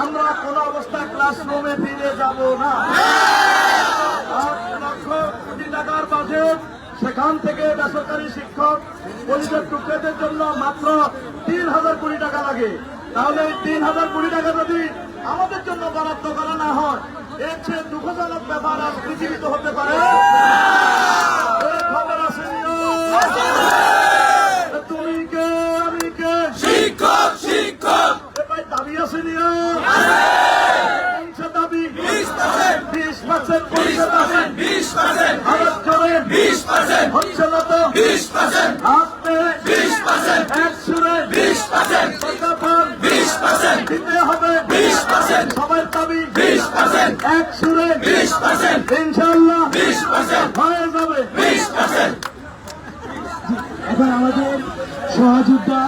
আমরা কোন অবস্থায় ক্লাসরুমে ফিরে যাব না। লক্ষ কোটি টাকার বাজেট সেখান থেকে বেসরকারি শিক্ষক পরিবেশ টুকরেদের জন্য মাত্র তিন হাজার কোটি টাকা লাগে। তাহলে এই তিন হাজার কোটি টাকা যদি আমাদের জন্য বরাদ্দ করা না হয় এর চেয়ে দুঃখজনক ব্যাপার আর পৃথিবীতে হতে পারে। খবর তুমি কে আমি কে? শিক্ষক শিক্ষক। দাবি নিয়ে দাবি বিশ পার্সেন্ট বিশ পার্সেন্ট বিশ পার্সেন্ট আরও জোরে বিশ পার্সেন্ট হচ্ছে না তো বিশ পার্সেন্ট আপনি বিশ পার্সেন্ট এক বিশ পার্সেন্ট প্রজ্ঞাপন বিশ পার্সেন্ট দিতে হবে বিশ পার্সেন্ট সবার দাবি বিশ পার্সেন্ট এক বিশ পার্সেন্ট ইনশাল্লাহ বিশ পার্সেন্ট হয়ে যাবে বিশ পার্সেন্ট এখন আমাদের সহযোদ্ধা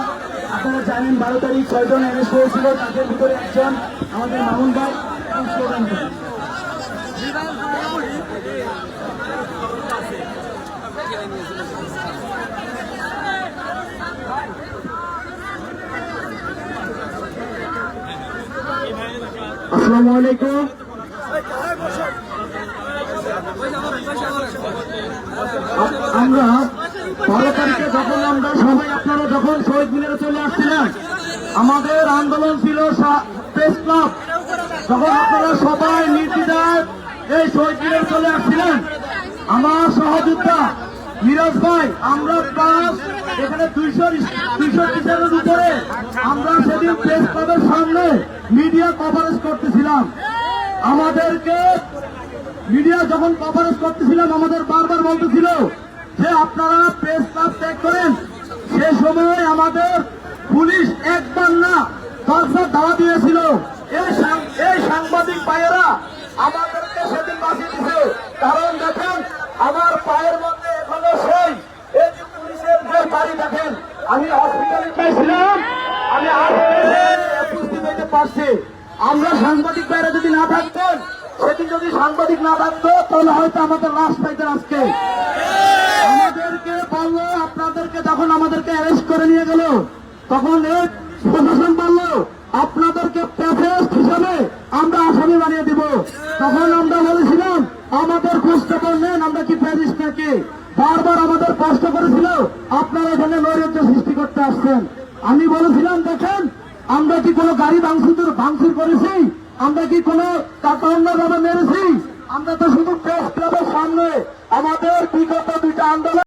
আপনারা জানেন বারো তারিখ ছয়জন অ্যারেস্ট হয়েছিল তাদের ভিতরে একজন আমাদের মামুন ভাই স্লোগান আসসালামু আলাইকুম। আমরা বারো তারিখে যখন আমরা সবাই আপনারা যখন শহীদ মিনারে চলে আসছিলেন, আমাদের আন্দোলন ছিল প্রেস ক্লাব। যখন আপনারা সবাই নির্দিদায় এই শহীদ মিনারে চলে আসছিলেন। আমার সহযোদ্ধা মিরাজ ভাই, আমরা প্লাস এখানে দুইশো দুইশো টিচারের উপরে আমরা সেদিন প্রেস ক্লাবের সামনে মিডিয়া কভারেজ করতেছিলাম। আমাদেরকে মিডিয়া যখন কভারেজ করতেছিলাম, আমাদের বারবার বলতেছিল যে, আপনারা প্রেস ক্লাব ত্যাগ করেন। সে সময় আমাদের পুলিশ একবার না দশবার ধাওয়া দিয়েছিল। এই সাংবাদিক পায়েরা আমাদেরকে সেদিন বাঁচিয়ে দিছে কারণ দেখেন, আমার পায়ের মধ্যে এখনও সেই, এই যে পুলিশের যে বাড়ি দেখেন, আমি হসপিটালে পেয়েছিলাম আমি হইতে পারছি। আমরা সাংবাদিক বাইরে যদি না থাকতেন সেদিন যদি সাংবাদিক না থাকতো, তাহলে হয়তো আমাদের লাশ পাইতেন আজকে। আমাদেরকে বলল আপনাদেরকে যখন আমাদেরকে অ্যারেস্ট করে নিয়ে গেল, তখন এই প্রশাসন বলল আপনাদেরকে প্যাসেস্ট হিসাবে আমরা আসামি বানিয়ে দিব। তখন আমরা বলেছিলাম, আমাদের খোঁজ খবর নেন, আমরা কি প্যাসিস্ট নাকি? বারবার আমাদের কষ্ট করেছিল, আপনারা এখানে নৈরাজ্য সৃষ্টি করতে আসছেন। আমি বলেছিলাম, দেখেন আমরা কি কোনো গাড়ি ভাঙচুর ভাঙচুর করেছি? আমরা কি কোনো টাকা অন্যভাবে মেরেছি? আমরা তো শুধু প্রেস ক্লাবের সামনে আমাদের বিগত দুইটা আন্দোলন